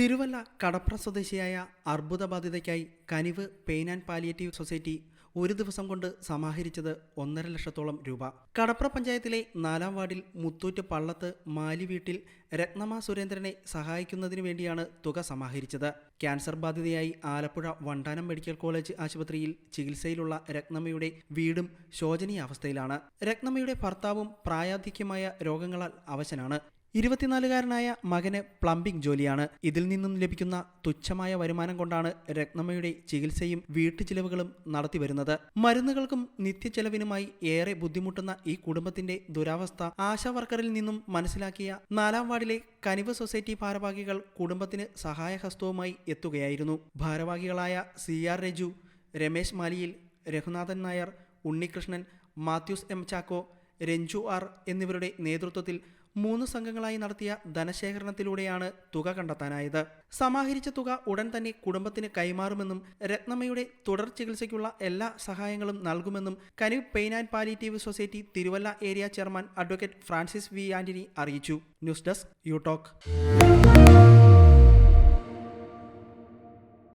തിരുവല്ല കടപ്ര സ്വദേശിയായ അർബുദബാധിതയ്ക്കായി കനിവ് pain and palliative society ഒരു ദിവസം കൊണ്ട് സമാഹരിച്ചത് ഒന്നര ലക്ഷത്തോളം രൂപ. കടപ്ര പഞ്ചായത്തിലെ നാലാം വാർഡിൽ മുത്തൂറ്റ് പള്ളത്ത് മാലി വീട്ടിൽ രത്നമ സുരേന്ദ്രനെ സഹായിക്കുന്നതിനു വേണ്ടിയാണ് തുക സമാഹരിച്ചത്. ക്യാൻസർ ബാധിതയായി ആലപ്പുഴ വണ്ടാനം മെഡിക്കൽ കോളേജ് ആശുപത്രിയിൽ ചികിത്സയിലുള്ള രത്നമയുടെ വീടും ശോചനീയാവസ്ഥയിലാണ്. രത്നമയുടെ ഭർത്താവും പ്രായാധിക്യമായ രോഗങ്ങളാൽ അവശനാണ്. ഇരുപത്തിനാലുകാരനായ മകന് പ്ലംബിംഗ് ജോലിയാണ്. ഇതിൽ നിന്നും ലഭിക്കുന്ന തുച്ഛമായ വരുമാനം കൊണ്ടാണ് രത്നമ്മയുടെ ചികിത്സയും വീട്ടുചിലവുകളും നടത്തിവരുന്നത്. മരുന്നുകൾക്കും നിത്യചെലവിനുമായി ഏറെ ബുദ്ധിമുട്ടുന്ന ഈ കുടുംബത്തിന്റെ ദുരാവസ്ഥ ആശാവർക്കറിൽ നിന്നും മനസ്സിലാക്കിയ നാലാം വാർഡിലെ കനിവ് സൊസൈറ്റി ഭാരവാഹികൾ കുടുംബത്തിന് സഹായഹസ്തവുമായി എത്തുകയായിരുന്നു. ഭാരവാഹികളായ C R Raju Ramesh Maliyil Raghunathan Nair Unnikrishnan Mathews M Chacko Ranju R എന്നിവരുടെ നേതൃത്വത്തിൽ മൂന്ന് സംഘങ്ങളായി നടത്തിയ ധനശേഖരണത്തിലൂടെയാണ് തുക കണ്ടെത്താനായത്. സമാഹരിച്ച തുക ഉടൻ തന്നെ കുടുംബത്തിന് കൈമാറുമെന്നും രത്നമ്മയുടെ തുടർ ചികിത്സയ്ക്കുള്ള എല്ലാ സഹായങ്ങളും നൽകുമെന്നും Kanivu pain and palliative society Thiruvalla area chairman advocate Francis V Antony അറിയിച്ചു. News desk you talk